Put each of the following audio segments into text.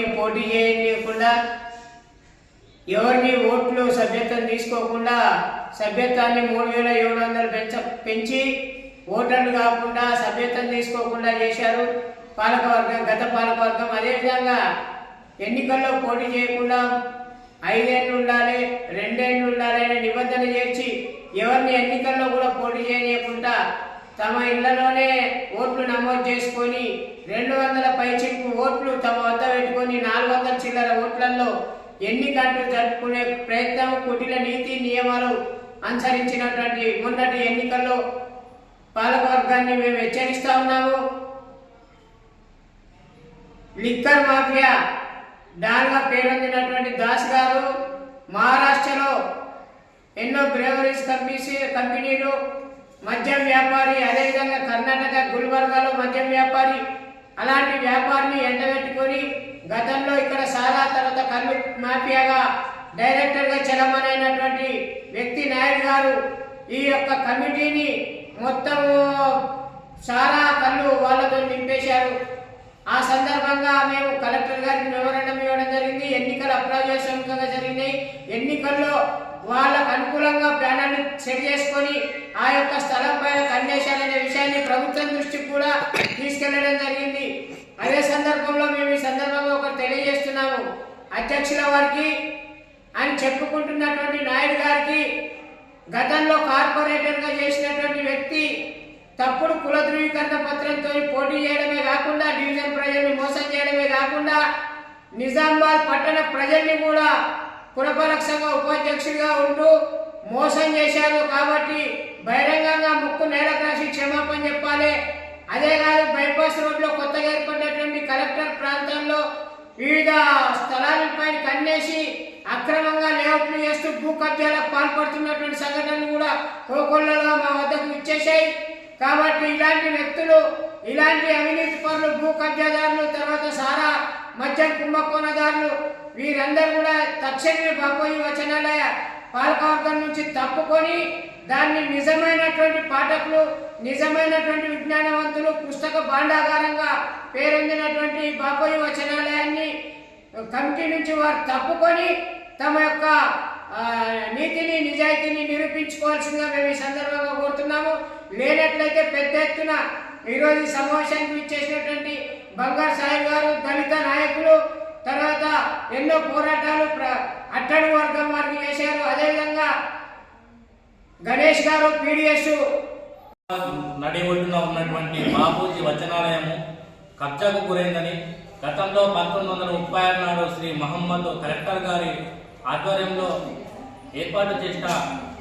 ఎవరిని పోటీ చేయకుండా ఎవరిని ఓట్లు సభ్యత్వం తీసుకోకుండా సభ్యత్వాన్ని మూడు వేల ఏడు వందలు పెంచ పెంచి ఓటర్లు కాకుండా సభ్యత్వం తీసుకోకుండా చేశారు. పాలకవర్గం గత పాలకవర్గం అదేవిధంగా ఎన్నికల్లో పోటీ చేయకుండా ఐదేళ్ళు ఉండాలి రెండేళ్ళు ఉండాలి అనే నిబంధన చేర్చి ఎవరిని ఎన్నికల్లో కూడా పోటీ చేయకుండా తమ ఇళ్ళలోనే ఓట్లు నమోదు చేసుకొని రెండు వందల పైచిక్కు ఓట్లు తమ వద్ద పెట్టుకొని నాలుగు వందల చిల్లర ఓట్లలో ఎన్నికలు జరుపుకునే ప్రయత్నం కుటిల నీతి నియమాలు అనుసరించినటువంటి మొన్నటి ఎన్నికల్లో పాలకవర్గాన్ని మేము హెచ్చరిస్తా ఉన్నాము. లిక్కర్ మాఫియా దానిగా పేరొందినటువంటి దాస్ గారు మహారాష్ట్రలో ఎన్నో బ్రేవరీస్ కంపెనీస్ కంపెనీలు మద్యం వ్యాపారి అదేవిధంగా కర్ణాటక గుల్బర్గాలో మద్యం వ్యాపారి. అలాంటి వ్యాపారిని ఎండబెట్టుకొని గతంలో ఇక్కడ సారా తర్వాత కళ్ళు మాఫియాగా డైరెక్టర్గా చలమనైనటువంటి వ్యక్తి నాయుడు గారు ఈ యొక్క కమిటీని మొత్తము సారా కళ్ళు వాళ్ళతో నింపేశారు. ఆ సందర్భంగా మేము కలెక్టర్ గారికి వివరణ ఇవ్వడం జరిగింది. ఎన్నికలు అప్రజాస్వామికంగా జరిగినాయి. ఎన్నికల్లో వాళ్ళకు అనుకూలంగా ప్యానల్ని సెట్ చేసుకొని ఆ యొక్క స్థలం పైన కన్నేశాలనే విషయాన్ని ప్రభుత్వం దృష్టికి కూడా తీసుకెళ్ళడం జరిగింది. అదే సందర్భంలో మేము ఈ సందర్భంగా ఒకటి తెలియజేస్తున్నాము. అధ్యక్షుల వారికి అని చెప్పుకుంటున్నటువంటి నాయుడు గారికి గతంలో కార్పొరేటర్గా చేసినటువంటి వ్యక్తి తప్పుడు కుల ధృవీకరణ పత్రంతో పోటీ చేయడమే కాకుండా డివిజన్ ప్రజల్ని మోసం చేయడమే కాకుండా నిజామాబాద్ పట్టణ ప్రజల్ని కూడా పురపాలక సంఘ ఉపాధ్యక్షుడిగా ఉంటూ మోసం చేశారు కాబట్టి బహిరంగంగా ముక్కు నేలకు రాసి క్షమాపణ చెప్పాలి. అదే కాదు బైపాస్ రోడ్లో కొత్తగా ఏర్పడినటువంటి కలెక్టర్ ప్రాంతంలో వివిధ స్థలాలపై కన్నేసి అక్రమంగా లేఅవుట్లు చేస్తూ భూ కబ్జాలకు పాల్పడుతున్నటువంటి సంఘటనలు కూడా కోకొల్లలో మా వద్దకు ఇచ్చేసాయి కాబట్టి ఇలాంటి వ్యక్తులు ఇలాంటి అవినీతి పనులు భూ కబ్జాదారులు తర్వాత సారా మద్యం కుంభకోణదారులు వీరందరూ కూడా తక్షణమే బాపోయి వచనాలయ పాలకవర్గం నుంచి తప్పుకొని దాన్ని నిజమైనటువంటి పాఠకులు నిజమైనటువంటి విజ్ఞానవంతులు పుస్తక భాండాగారంగా పేరొందినటువంటి బాపోయి వచనాలయాన్ని కమిటీ నుంచి వారు తప్పుకొని తమ యొక్క నీతిని నిజాయితీని నిరూపించుకోవాల్సిందిగా మేము ఈ సందర్భంగా కోరుతున్నాము. లేనట్లయితే పెద్ద ఎత్తున ఈరోజు సమావేశానికి ఇచ్చేసినటువంటి బంగారు సాయి గారు దళిత నాయకులు తర్వాత ఎన్నో పోరాటాలు ప్ర- వర్గం వారికి చేశారు. అదేవిధంగా గణేష్ గారు పీడిఎస్ నడి ఒడ్డున ఉన్నటువంటి బాపూజీ వచనాలయము కబ్జాకు గురైందని గతంలో పంతొమ్మిది వందల ముప్పై ఆరు నాడు శ్రీ మహమ్మద్ కలెక్టర్ గారి ఆధ్వర్యంలో ఏర్పాటు చేసిన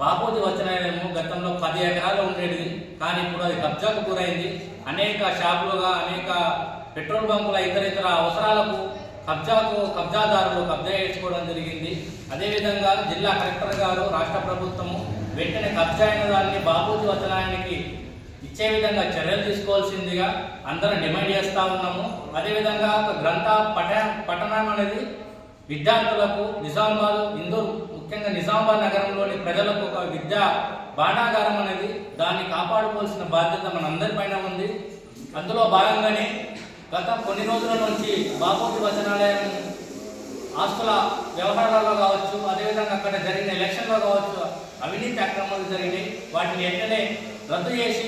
బాపూజీ వచనాలయము గతంలో పది ఎకరాలు ఉండేది. కానీ ఇప్పుడు అది కబ్జాకు గురైంది. అనేక షాపులుగా అనేక పెట్రోల్ బంకుల ఇతర ఇతర అవసరాలకు కబ్జాకు కబ్జాదారులు కబ్జా చేసుకోవడం జరిగింది. అదేవిధంగా జిల్లా కలెక్టర్ గారు రాష్ట్ర ప్రభుత్వము వెంటనే కబ్జా అయిన దాన్ని బాపూజీ వచనానికి ఇచ్చే విధంగా చర్యలు తీసుకోవాల్సిందిగా అందరం డిమాండ్ చేస్తూ ఉన్నాము. అదేవిధంగా ఒక గ్రంథ పఠ పఠనం అనేది విద్యార్థులకు నిజామాబాద్ ఇందూరు ముఖ్యంగా నిజామాబాద్ నగరంలోని ప్రజలకు ఒక విద్యా బాణాగారం అనేది దాన్ని కాపాడుకోవాల్సిన బాధ్యత మనందరిపైన ఉంది. అందులో భాగంగానే గత కొన్ని రోజుల నుంచి బాపూజీ వచనాలయం ఆస్తుల వ్యవహారాల్లో కావచ్చు అదేవిధంగా అక్కడ జరిగిన ఎలక్షన్లో కావచ్చు అవినీతి అక్రమాలు జరిగినాయి. వాటిని వెంటనే రద్దు చేసి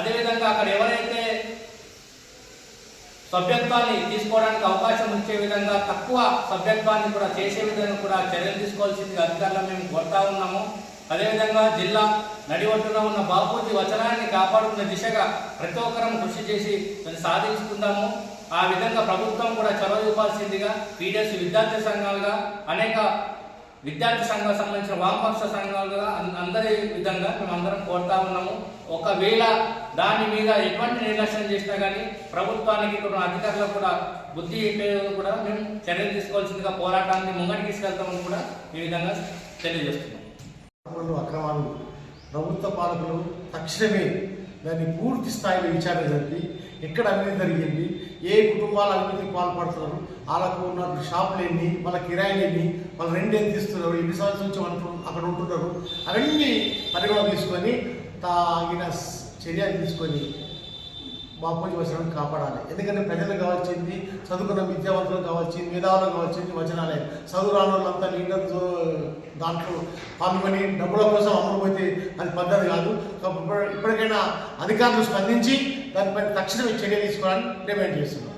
అదేవిధంగా అక్కడ ఎవరైతే సభ్యత్వాన్ని తీసుకోవడానికి అవకాశం ఇచ్చే విధంగా తక్కువ సభ్యత్వాన్ని కూడా చేసే విధంగా కూడా చర్యలు తీసుకోవాల్సిందిగా అధికారులు మేము కోరుతా ఉన్నాము. అదేవిధంగా జిల్లా నడివట్టున ఉన్న బాపూజీ వచనాన్ని కాపాడుకునే దిశగా ప్రతి ఒక్కరం కృషి చేసి దాన్ని సాధించుకుందాము. ఆ విధంగా ప్రభుత్వం కూడా చొరవ చూపాల్సిందిగా పీడిఎస్ విద్యార్థి సంఘాలుగా అనేక విద్యార్థి సంఘాలకు సంబంధించిన వామపక్ష సంఘాలుగా అందరి విధంగా మేము అందరం కోరుతా ఉన్నాము. ఒకవేళ దాని మీద ఎటువంటి నిర్లక్ష్యం చేసినా కానీ ప్రభుత్వానికి కూడా అధికారులకు కూడా బుద్ధి కూడా మేము చర్యలు తీసుకోవాల్సిందిగా పోరాటాన్ని ముంగడికి తీసుకెళ్తామని కూడా ఈ విధంగా తెలియజేస్తున్నాం. అక్రమాలు ప్రభుత్వ పాలకులు తక్షణమే దాన్ని పూర్తి స్థాయిలో విచారణ జరిపి ఎక్కడ అవినీతి జరిగింది? ఏ కుటుంబాలు అవినీతికి పాల్పడుతున్నారు? వాళ్ళకు ఉన్న షాపులు ఎన్ని వాళ్ళ కిరాయిలు ఎన్ని వాళ్ళు రెండు ఏం తీస్తున్నారు? ఎన్ని సంవత్సరాల నుంచి అక్కడ ఉంటున్నారు? అవన్నీ పరిగణ తీసుకొని తాగిన చర్య తీసుకొని బాపూజీ వచనాన్ని కాపాడాలి. ఎందుకంటే ప్రజలు కావాల్సింది చదువుకున్న విద్యావంతులు కావాల్సింది మేధావులు కావాల్సింది వచనాలే. చదువు రాని వాళ్ళంతా లీడర్ దాంట్లో పాల్గొని డబ్బుల కోసం అమ్ముడుపోతే అది పద్ధతి కాదు. ఇప్పటికైనా అధికారులు స్పందించి దానిపై తక్షణమే చర్య తీసుకోవాలని డిమాండ్ చేస్తున్నాం.